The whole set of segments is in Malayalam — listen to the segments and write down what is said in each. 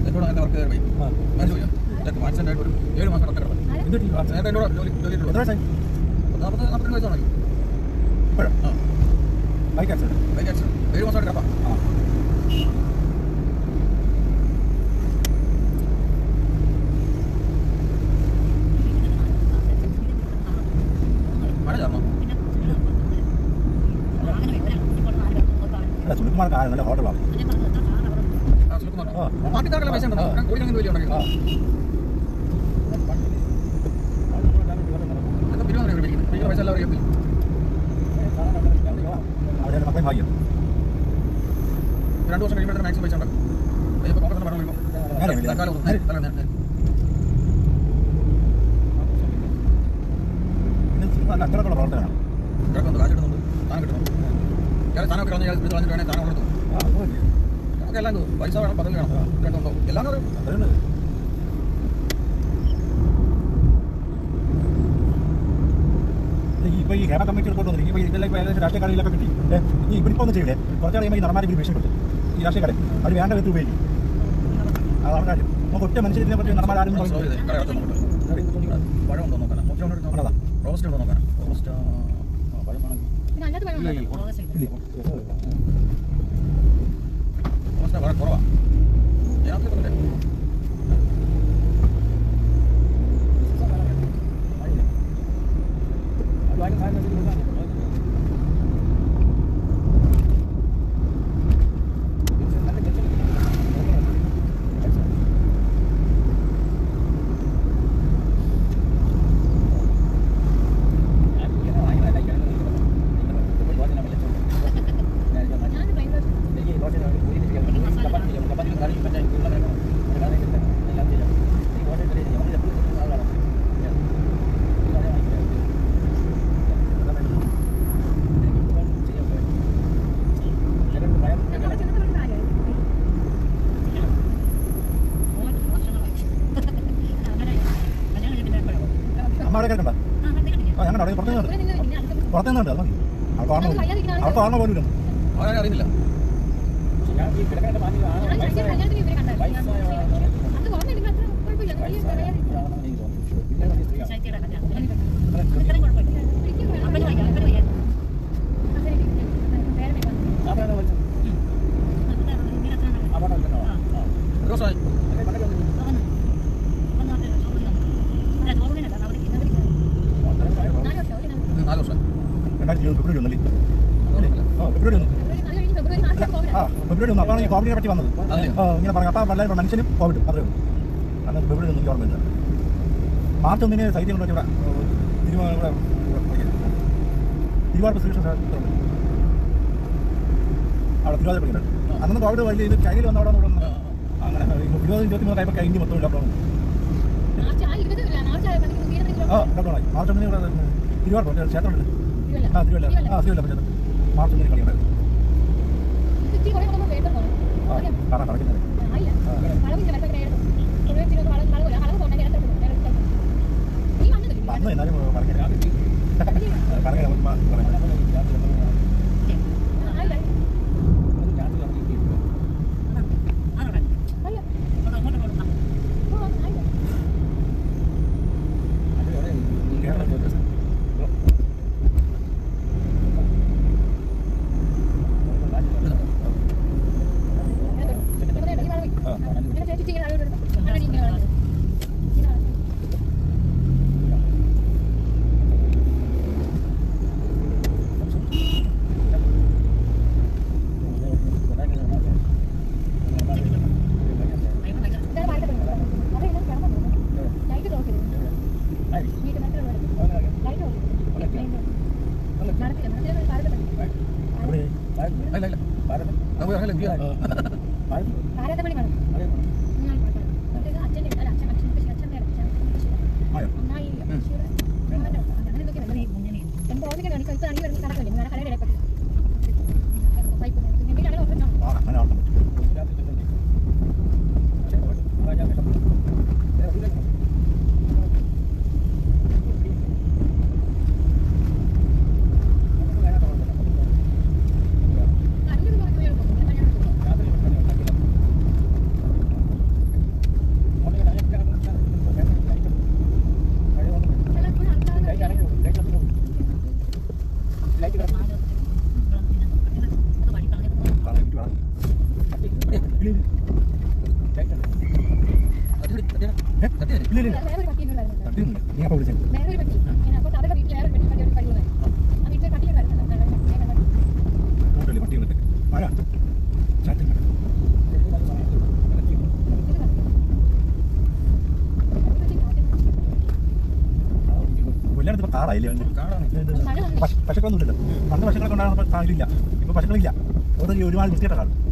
എന്നോട് എന്റെ വർക്ക് കയറി മനസ്സിലായോ ഇതൊക്കെ മാനസികമായിട്ട് ഒരു ഏഴ് മാസം നടത്തി കിടന്നു നേരത്തെ എന്നോട് ജോലി ജോലിയിട്ടുള്ളൂ നാൽപ്പത്തി നാൽപ്പത്തിരണ്ട് വയസ്സാണ്. ആ. ബൈക്ക് ആക്സിഡന്റ് ഏഴ് മാസമായിട്ട് കിടക്കാം മഴ കാരണം സുനിൽകുമാർ കാര്യം നല്ല ഹോട്ടലാണ് ആ പാർട്ടിക്കാർക്കെല്ലാം പൈസ ഉണ്ടോ ഞാൻ വലിയ ഉണ്ടെങ്കിൽ പൈസ എല്ലാവരും അറിയത്തില്ല അവിടെ മക്കളെ ഭാഗ്യം രണ്ട് വർഷം കഴിയുമ്പോഴത്തേക്ക് മാക്സിമം പൈസ ഉണ്ടാക്കും അതിപ്പോൾ കോൺഗ്രസിന് ഭരണം വരുമ്പോൾ തൽക്കാലം സുനിൽകുമാറിന്റെ അച്ചടക്കമുള്ള പ്രവർത്തനമാണ് കാശ് കിട്ടുന്നുണ്ട് താൻ കിട്ടുന്നുണ്ട് ഇയാൾ സ്ഥാനമൊക്കെ കളഞ്ഞ് ഇയാൾ വിളിച്ച് കളഞ്ഞിട്ട് വേണേൽ സ്ഥാനം കൊടുത്തു. നമുക്ക് എല്ലാം തോന്നും. പൈസ വേണം പദവി വേണം. കേട്ടോ എല്ലാം ഒരു അതുകൊണ്ട് ഈ കേരള കമ്മിറ്റി റിപ്പോർട്ട് വന്നിരിക്കും ഇപ്പൊ ഇതെല്ലാം ഇപ്പൊ ഏകദേശം രാഷ്ട്രീയക്കാരിലൊക്കെ കിട്ടി. ഈ ഇവരിപ്പോ ഒന്ന് ചെയ്യില്ലേ കുറച്ച് കഴിയുമ്പോൾ ഈ നടന്മാരെ ഭീഷണി കൊടുത്തു ഈ രാഷ്ട്രീയക്കാരെ അവർ വേണ്ട വിധത്തിൽ ഉപയോഗിക്കും. അതാണ് കാര്യം. നമുക്ക് ഒറ്റ മനുഷ്യരിനെ പറ്റി നോക്കട്ടെ. പഴം ഉണ്ടോ നോക്കണം റോസ്റ്റ് ഉണ്ടോ നോക്കണം റോസ്റ്റ് പിന്നെ അതിനകത്ത് വെള്ളം ഇല്ല. നിന്ന് പിന്നെ അടുത്ത പുറത്തു നിന്നുണ്ട് അത് മതി അവർക്ക് ഓർമ്മ ആ ഓർമ്മ പോലും ഇല്ല. അറിയുന്നില്ല അത് അത്ര കുഴപ്പമില്ല രണ്ടായിരത്തി ഇരുപത് ഫെബ്രുവരി ഒന്നല്ലേ? ആ ഫെബ്രുവരി ഒന്ന്. ആ ഫെബ്രുവരി ഒന്ന്. അപ്പോഴാണ് ഈ കോവിഡിനെ പറ്റി വന്നത്. ഇങ്ങനെ പറഞ്ഞു അപ്പം എല്ലാവരും മനുഷ്യനും കോവിഡ്. അത്രയും അന്ന് ഫെബ്രുവരി ഒന്നും എനിക്ക് ഓർമ്മയില്ല മാർച്ച് ഒന്നിന് സൈര്യം കൊണ്ട് ഇവിടെ തിരുവാ ഇവിടെ തിരുവാർപ്പ് ശ്രീകൃഷ്ണ അവിടെ തിരുവാതിര അന്ന് കോവിഡ് വലിയ ഇത് ചൈനയിൽ വന്ന അവിടെ വന്നു അങ്ങനെ. ഇരുപത് ഇരുപത്തി മൂന്ന് കഴിയുമ്പോൾ കഴിഞ്ഞ് മൊത്തം ലോക്ക്ഡൗൺ ആ ലോക്ക്ഡൗണായി മാർച്ച് ഒന്നിന് ഇവിടെ തിരുവാർപ്പ് ക്ഷേത്രമുണ്ട്. ആ തിരുവല്ല ആ തിരുവല്ല ക്ഷേത്രം മാർച്ച് ഒന്നിന് കളിയുണ്ടായിരുന്നു ആ കാണാൻ കളിക്കുന്നത് അന്ന് എന്നാലും പറഞ്ഞു പറഞ്ഞില്ല Ay, lay, lay. Para na. Nakuha ka lang, Gia. കാടായില്ലേ? പശുക്കളൊന്നും ഇല്ലല്ലോ പണ്ട് പശുക്കളൊക്കെ ഉണ്ടാകുന്ന കാടില്ല. ഇപ്പൊ പശുക്കളില്ല. ഒരുപാട് കാണും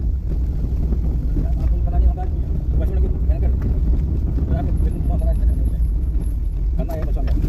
Saya.